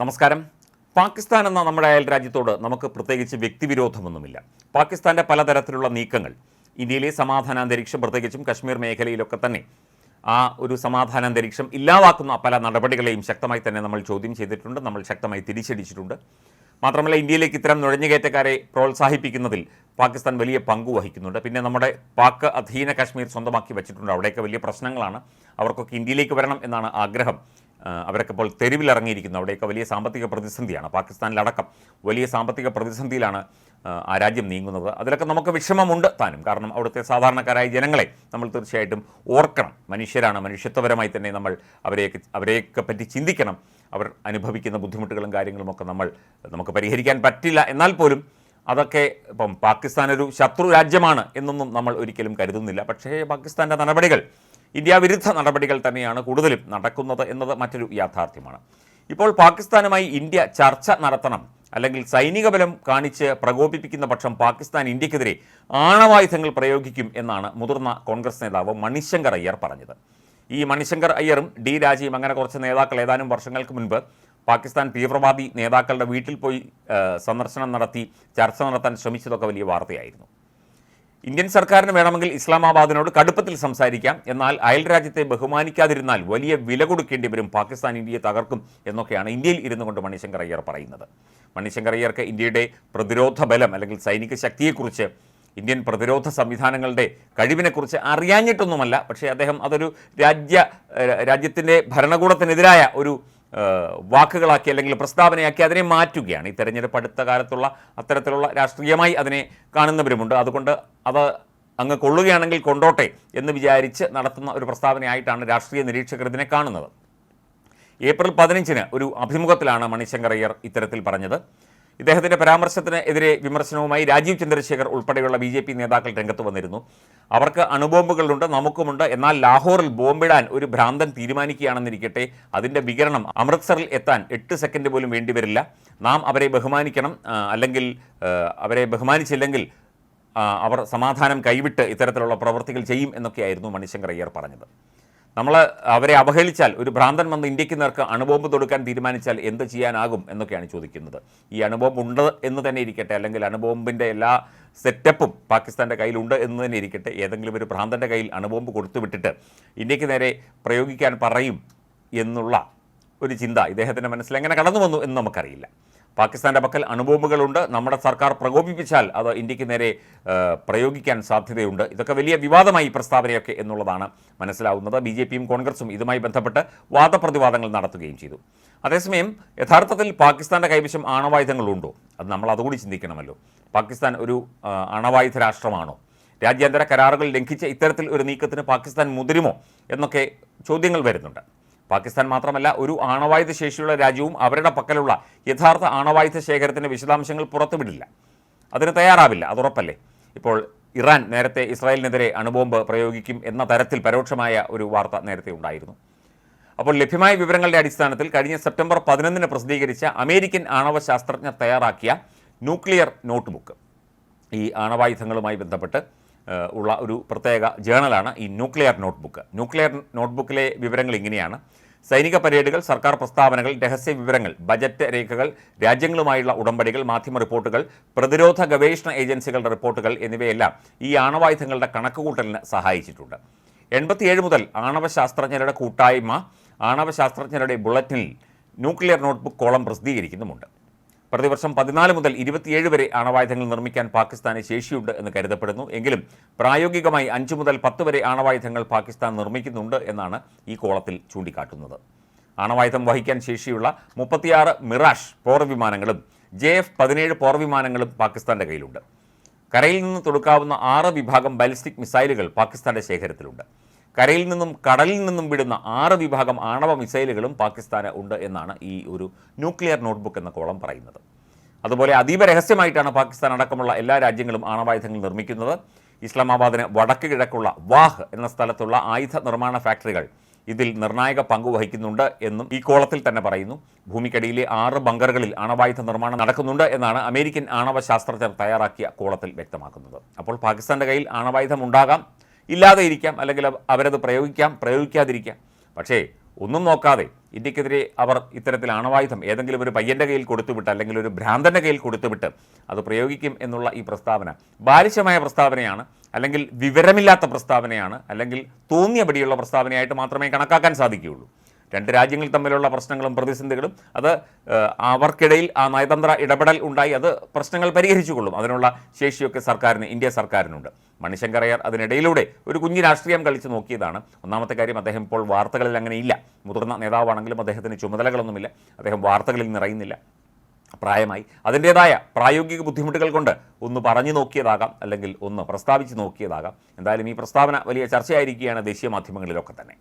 നമസ്കാരം. പാകിസ്ഥാൻ എന്ന നമ്മുടെ അയൽ രാജ്യത്തോട് നമുക്ക് പ്രത്യേകിച്ച് വ്യക്തിവിരോധമൊന്നുമില്ല. പാകിസ്ഥാന്റെ പലതരത്തിലുള്ള നീക്കങ്ങൾ ഇന്ത്യയിലെ സമാധാനാന്തരീക്ഷം പ്രത്യേകിച്ചും കശ്മീർ മേഖലയിലൊക്കെ തന്നെ ആ ഒരു സമാധാനാന്തരീക്ഷം ഇല്ലാതാക്കുന്ന പല നടപടികളെയും ശക്തമായി തന്നെ നമ്മൾ ചോദ്യം ചെയ്തിട്ടുണ്ട് നമ്മൾ ശക്തമായി തിരിച്ചടിച്ചിട്ടുണ്ട്. മാത്രമല്ല ഇന്ത്യയിലേക്ക് ഇത്തരം നുഴഞ്ഞുകയറ്റക്കാരെ പ്രോത്സാഹിപ്പിക്കുന്നതിൽ പാകിസ്ഥാൻ വലിയ പങ്കു വഹിക്കുന്നുണ്ട്. പിന്നെ നമ്മുടെ പാക് അധീന കാശ്മീർ സ്വന്തമാക്കി വെച്ചിട്ടുണ്ട്. അവിടെയൊക്കെ വലിയ പ്രശ്നങ്ങളാണ്. അവർക്കൊക്കെ ഇന്ത്യയിലേക്ക് വരണം എന്നാണ് ആഗ്രഹം. അവരൊക്കെ ഇപ്പോൾ തെരുവിലിറങ്ങിയിരിക്കുന്നു. അവിടെയൊക്കെ വലിയ സാമ്പത്തിക പ്രതിസന്ധിയാണ്. പാകിസ്ഥാനിലടക്കം വലിയ സാമ്പത്തിക പ്രതിസന്ധിയിലാണ് ആ, രാജ്യം നീങ്ങുന്നത്. അതിലൊക്കെ നമുക്ക് വിഷമമുണ്ട് താനും. കാരണം അവിടുത്തെ സാധാരണക്കാരായ ജനങ്ങളെ നമ്മൾ തീർച്ചയായിട്ടും ഓർക്കണം. മനുഷ്യരാണ്. മനുഷ്യത്വപരമായി തന്നെ നമ്മൾ അവരെയൊക്കെ അവരെയൊക്കെ പറ്റി ചിന്തിക്കണം. അവർ അനുഭവിക്കുന്ന ബുദ്ധിമുട്ടുകളും കാര്യങ്ങളുമൊക്കെ നമ്മൾ നമുക്ക് പരിഹരിക്കാൻ പറ്റില്ല. എന്നാൽ പോലും അതൊക്കെ ഇപ്പം പാകിസ്ഥാൻ ഒരു ശത്രു രാജ്യമാണ് എന്നൊന്നും നമ്മൾ ഒരിക്കലും കരുതുന്നില്ല. പക്ഷേ പാകിസ്ഥാന്റെ നടപടികൾ ഇന്ത്യ വിരുദ്ധ നടപടികൾ തന്നെയാണ് കൂടുതലും നടക്കുന്നത് എന്നത് മറ്റൊരു യാഥാർത്ഥ്യമാണ്. ഇപ്പോൾ പാകിസ്ഥാനുമായി ഇന്ത്യ ചർച്ച നടത്തണം അല്ലെങ്കിൽ സൈനിക ബലം കാണിച്ച് പ്രകോപിപ്പിക്കുന്ന പക്ഷം പാകിസ്ഥാൻ ഇന്ത്യക്കെതിരെ ആണവായുധങ്ങൾ പ്രയോഗിക്കും എന്നാണ് മുതിർന്ന കോൺഗ്രസ് നേതാവ് മണിശങ്കർ അയ്യർ പറഞ്ഞത്. ഈ മണിശങ്കർ അയ്യറും ഡി രാജയും അങ്ങനെ കുറച്ച് നേതാക്കൾ ഏതാനും വർഷങ്ങൾക്ക് മുൻപ് പാകിസ്ഥാൻ തീവ്രവാദി നേതാക്കളുടെ വീട്ടിൽ പോയി സന്ദർശനം നടത്തി ചർച്ച നടത്താൻ ശ്രമിച്ചതൊക്കെ വലിയ വാർത്തയായിരുന്നു. ഇന്ത്യൻ സർക്കാരിന് വേണമെങ്കിൽ ഇസ്ലാമാബാദിനോട് കടുപ്പത്തിൽ സംസാരിക്കാം. എന്നാൽ അയൽ രാജ്യത്തെ ബഹുമാനിക്കാതിരുന്നാൽ വലിയ വില കൊടുക്കേണ്ടി വരും. പാകിസ്ഥാൻ ഇന്ത്യയെ തകർക്കും എന്നൊക്കെയാണ് ഇന്ത്യയിൽ ഇരുന്നു കൊണ്ട് മണിശങ്കർ അയ്യർ പറയുന്നത്. മണിശങ്കർ അയ്യർക്ക് ഇന്ത്യയുടെ പ്രതിരോധ ബലം അല്ലെങ്കിൽ സൈനിക ശക്തിയെക്കുറിച്ച് ഇന്ത്യൻ പ്രതിരോധ സംവിധാനങ്ങളുടെ കഴിവിനെക്കുറിച്ച് അറിയാഞ്ഞിട്ടൊന്നുമല്ല. പക്ഷേ അദ്ദേഹം അതൊരു രാജ്യ രാജ്യത്തിന്റെ ഭരണകൂടത്തിനെതിരായ ഒരു വാക്കുകളാക്കി അല്ലെങ്കിൽ പ്രസ്താവനയാക്കി അതിനെ മാറ്റുകയാണ്. ഈ തെരഞ്ഞെടുപ്പ് അടുത്ത കാലത്തുള്ള അത്തരത്തിലുള്ള രാഷ്ട്രീയമായി അതിനെ കാണുന്നവരുമുണ്ട്. അതുകൊണ്ട് അത് അങ്ങ് കൊള്ളുകയാണെങ്കിൽ കൊണ്ടോട്ടെ എന്ന് വിചാരിച്ച് നടത്തുന്ന ഒരു പ്രസ്താവനയായിട്ടാണ് രാഷ്ട്രീയ നിരീക്ഷകർ ഇതിനെ കാണുന്നത്. ഏപ്രിൽ പതിനഞ്ചിന് ഒരു അഭിമുഖത്തിലാണ് മണിശങ്കർ അയ്യർ ഇത്തരത്തിൽ പറഞ്ഞത്. ഇദ്ദേഹത്തിന്റെ പരാമർശത്തിന് എതിരെ വിമർശനവുമായി രാജീവ് ചന്ദ്രശേഖർ ഉൾപ്പെടെയുള്ള ബി ജെ പി നേതാക്കൾ രംഗത്ത് വന്നിരുന്നു. അവർക്ക് അണുബോംബുകളുണ്ട് നമുക്കുമുണ്ട്. എന്നാൽ ലാഹോറിൽ ബോംബിടാൻ ഒരു ഭ്രാന്തൻ തീരുമാനിക്കുകയാണെന്നിരിക്കട്ടെ. അതിന്റെ വികരണം അമൃത്സറിൽ എത്താൻ എട്ട് സെക്കൻഡ് പോലും വേണ്ടിവരില്ല നാം അവരെ ബഹുമാനിക്കണം. അല്ലെങ്കിൽ അവരെ ബഹുമാനിച്ചില്ലെങ്കിൽ അവർ സമാധാനം കൈവിട്ട് ഇത്തരത്തിലുള്ള പ്രവൃത്തികൾ ചെയ്യും എന്നൊക്കെയായിരുന്നു മണിശങ്കർ അയ്യർ പറഞ്ഞത്. നമ്മൾ അവരെ അവഹേളിച്ചാൽ ഒരു ഭ്രാന്തൻ വന്ന് ഇന്ത്യയ്ക്ക് നേർക്ക് അണുബോംബ് തൊടുക്കാൻ തീരുമാനിച്ചാൽ എന്ത് ചെയ്യാനാകും എന്നൊക്കെയാണ് ചോദിക്കുന്നത്. ഈ അണുബോംബ് ഉണ്ട് എന്ന് തന്നെ ഇരിക്കട്ടെ അല്ലെങ്കിൽ അണുബോംബിന്റെ എല്ലാ സെറ്റപ്പും പാകിസ്ഥാന്റെ കയ്യിലുണ്ട് എന്ന് തന്നെ ഇരിക്കട്ടെ ഏതെങ്കിലും ഒരു ഭ്രാന്തന്റെ കയ്യിൽ അണുബോംബ് കൊടുത്തു വിട്ടിട്ട് ഇന്ത്യയ്ക്ക് നേരെ പ്രയോഗിക്കാൻ പറയും എന്നുള്ള ഒരു ചിന്ത ഇദ്ദേഹത്തിന്റെ മനസ്സിൽ എങ്ങനെ കടന്നു വന്നു എന്ന് നമുക്കറിയില്ല. പാകിസ്ഥാന്റെ പക്കൽ അണുബോംബുകളുണ്ട്. നമ്മുടെ സർക്കാർ പ്രകോപിപ്പിച്ചാൽ അത് ഇന്ത്യയ്ക്ക് നേരെ പ്രയോഗിക്കാൻ സാധ്യതയുണ്ട്. ഇതൊക്കെ വലിയ വിവാദമായി പ്രസ്താവനയൊക്കെ എന്നുള്ളതാണ് മനസ്സിലാവുന്നത്. ബി ജെ പിയും കോൺഗ്രസും ഇതുമായി ബന്ധപ്പെട്ട് വാദപ്രതിവാദങ്ങൾ നടത്തുകയും ചെയ്തു. അതേസമയം യഥാർത്ഥത്തിൽ പാകിസ്ഥാന്റെ കൈവശം ആണവായുധങ്ങളുണ്ടോ? അത് നമ്മൾ അതുകൂടി ചിന്തിക്കണമല്ലോ. പാകിസ്ഥാൻ ഒരു അണവായുധ രാഷ്ട്രമാണോ? രാജ്യാന്തര കരാറുകൾ ലംഘിച്ച ഇത്തരത്തിൽ ഒരു നീക്കത്തിന് പാകിസ്ഥാൻ മുതിരുമോ? എന്നൊക്കെ ചോദ്യങ്ങൾ വരുന്നുണ്ട്. പാകിസ്ഥാൻ മാത്രമല്ല ഒരു ആണവായുധ ശേഷിയുള്ള രാജ്യവും അവരുടെ പക്കലുള്ള യഥാർത്ഥ ആണവായുധ ശേഖരത്തിന്റെ വിശദാംശങ്ങൾ പുറത്തുവിടില്ല. അതിന് തയ്യാറാവില്ല അതുറപ്പല്ലേ ഇപ്പോൾ ഇറാൻ നേരത്തെ ഇസ്രായേലിനെതിരെ അണുബോംബ് പ്രയോഗിക്കും എന്ന തരത്തിൽ പരോക്ഷമായ ഒരു വാർത്ത നേരത്തെ ഉണ്ടായിരുന്നു. അപ്പോൾ ലഭ്യമായ വിവരങ്ങളുടെ അടിസ്ഥാനത്തിൽ കഴിഞ്ഞ സെപ്റ്റംബർ പതിനൊന്നിന് പ്രസിദ്ധീകരിച്ച അമേരിക്കൻ ആണവ ശാസ്ത്രജ്ഞർ തയ്യാറാക്കിയ ന്യൂക്ലിയർ നോട്ട്ബുക്ക്. ഈ ആണവായുധങ്ങളുമായി ബന്ധപ്പെട്ട് ഉള്ള ഒരു പ്രത്യേക ജേണലാണ് ഈ ന്യൂക്ലിയർ നോട്ട്ബുക്ക്. ന്യൂക്ലിയർ നോട്ട്ബുക്കിലെ വിവരങ്ങൾ ഇങ്ങനെയാണ്. സൈനിക പരേഡുകൾ സർക്കാർ പ്രസ്താവനകൾ രഹസ്യ വിവരങ്ങൾ ബജറ്റ് രേഖകൾ രാജ്യങ്ങളുമായുള്ള ഉടമ്പടികൾ മാധ്യമ റിപ്പോർട്ടുകൾ പ്രതിരോധ ഗവേഷണ ഏജൻസികളുടെ റിപ്പോർട്ടുകൾ എന്നിവയെല്ലാം ഈ ആണവായുധങ്ങളുടെ കണക്കുകൂട്ടലിന് സഹായിച്ചിട്ടുണ്ട്. എൺപത്തിയേഴ് മുതൽ ആണവ ശാസ്ത്രജ്ഞരുടെ കൂട്ടായ്മ ആണവ ശാസ്ത്രജ്ഞരുടെ ബുള്ളറ്റിനിൽ ന്യൂക്ലിയർ നോട്ട്ബുക്ക് കോളം പ്രസിദ്ധീകരിക്കുന്നുമുണ്ട്. പ്രതിവർഷം പതിനാല് മുതൽ ഇരുപത്തിയേഴ് വരെ ആണവായുധങ്ങൾ നിർമ്മിക്കാൻ പാകിസ്ഥാന് ശേഷിയുണ്ട് എന്ന് കരുതപ്പെടുന്നു. എങ്കിലും പ്രായോഗികമായി അഞ്ച് മുതൽ പത്ത് വരെ ആണവായുധങ്ങൾ പാകിസ്ഥാൻ നിർമ്മിക്കുന്നുണ്ട് എന്നാണ് ഈ കോളത്തിൽ ചൂണ്ടിക്കാട്ടുന്നത്. ആണവായുധം വഹിക്കാൻ ശേഷിയുള്ള മുപ്പത്തിയാറ് മിറാഷ് പോർ വിമാനങ്ങളും ജെ എഫ് പതിനേഴ് പോർ വിമാനങ്ങളും പാകിസ്ഥാന്റെ കയ്യിലുണ്ട്. കരയിൽ നിന്ന് തൊടുക്കാവുന്ന ആറ് വിഭാഗം ബാലിസ്റ്റിക് മിസൈലുകൾ പാകിസ്ഥാന്റെ ശേഖരത്തിലുണ്ട്. കരയിൽ നിന്നും കടലിൽ നിന്നും വിടുന്ന ആറ് വിഭാഗം ആണവ മിസൈലുകളും പാകിസ്ഥാന് ഉണ്ട് എന്നാണ് ഈ ഒരു ന്യൂക്ലിയർ നോട്ട്ബുക്ക് എന്ന കോളം പറയുന്നത്. അതുപോലെ അതീവ രഹസ്യമായിട്ടാണ് പാകിസ്ഥാൻ അടക്കമുള്ള എല്ലാ രാജ്യങ്ങളും ആണവായുധങ്ങൾ നിർമ്മിക്കുന്നത്. ഇസ്ലാമാബാദിന് വടക്ക് കിഴക്കുള്ള വാഹ് എന്ന സ്ഥലത്തുള്ള ആയുധ നിർമ്മാണ ഫാക്ടറികൾ ഇതിൽ നിർണായക പങ്ക് വഹിക്കുന്നുണ്ട് എന്നും ഈ കോളത്തിൽ തന്നെ പറയുന്നു. ഭൂമിക്കടിയിലെ ആറ് ബങ്കറുകളിൽ ആണവായുധ നിർമ്മാണം നടക്കുന്നുണ്ട് എന്നാണ് അമേരിക്കൻ ആണവ ശാസ്ത്രജ്ഞർ തയ്യാറാക്കിയ കോളത്തിൽ വ്യക്തമാക്കുന്നത്. അപ്പോൾ പാകിസ്ഥാന്റെ കയ്യിൽ ആണവായുധം ഉണ്ടാകാം. ഇല്ലാതെ ഇരിക്കാം അല്ലെങ്കിൽ അവ- അവരത് പ്രയോഗിക്കാം പ്രയോഗിക്കാതിരിക്കാം. പക്ഷേ ഒന്നും നോക്കാതെ ഇന്ത്യക്കെതിരെ അവർ ഇത്തരത്തിൽ ആണവായുധം ഏതെങ്കിലും ഒരു പയ്യന്റെ കയ്യിൽ കൊടുത്തുവിട്ട് അല്ലെങ്കിൽ ഒരു ഭ്രാന്തന്റെ കയ്യിൽ കൊടുത്തുവിട്ട് അത് പ്രയോഗിക്കും എന്നുള്ള ഈ പ്രസ്താവന ബാലിശമായ പ്രസ്താവനയാണ് അല്ലെങ്കിൽ വിവരമില്ലാത്ത പ്രസ്താവനയാണ് അല്ലെങ്കിൽ തോന്നിയപടിയുള്ള പ്രസ്താവനയായിട്ട് മാത്രമേ കണക്കാക്കാൻ സാധിക്കുകയുള്ളൂ. രണ്ട് രാജ്യങ്ങൾ തമ്മിലുള്ള പ്രശ്നങ്ങളും പ്രതിസന്ധികളും അത് അവർക്കിടയിൽ ആ നയതന്ത്ര ഇടപെടൽ ഉണ്ടായി അത് പ്രശ്നങ്ങൾ പരിഹരിച്ചു കൊള്ളും അതിനുള്ള ശേഷിയൊക്കെ സർക്കാരിന് ഇന്ത്യ സർക്കാരിനുണ്ട്. മണിശങ്കർ അയ്യർ അതിനിടയിലൂടെ ഒരു കുഞ്ഞു രാഷ്ട്രീയം കളിച്ച് നോക്കിയതാണ്. ഒന്നാമത്തെ കാര്യം അദ്ദേഹം ഇപ്പോൾ വാർത്തകളിൽ അങ്ങനെ ഇല്ല മുതിർന്ന നേതാവാണെങ്കിലും അദ്ദേഹത്തിന് ചുമതലകളൊന്നുമില്ല. അദ്ദേഹം വാർത്തകളിൽ നിറയുന്നില്ല. പ്രായമായി. അതിന്റേതായ പ്രായോഗിക ബുദ്ധിമുട്ടുകൾ കൊണ്ട് ഒന്ന് പറഞ്ഞു നോക്കിയതാകാം അല്ലെങ്കിൽ ഒന്ന് പ്രസ്താവിച്ച് നോക്കിയതാകാം. എന്തായാലും ഈ പ്രസ്താവന വലിയ ചർച്ചയായിരിക്കുകയാണ് ദേശീയ മാധ്യമങ്ങളിലൊക്കെ തന്നെ.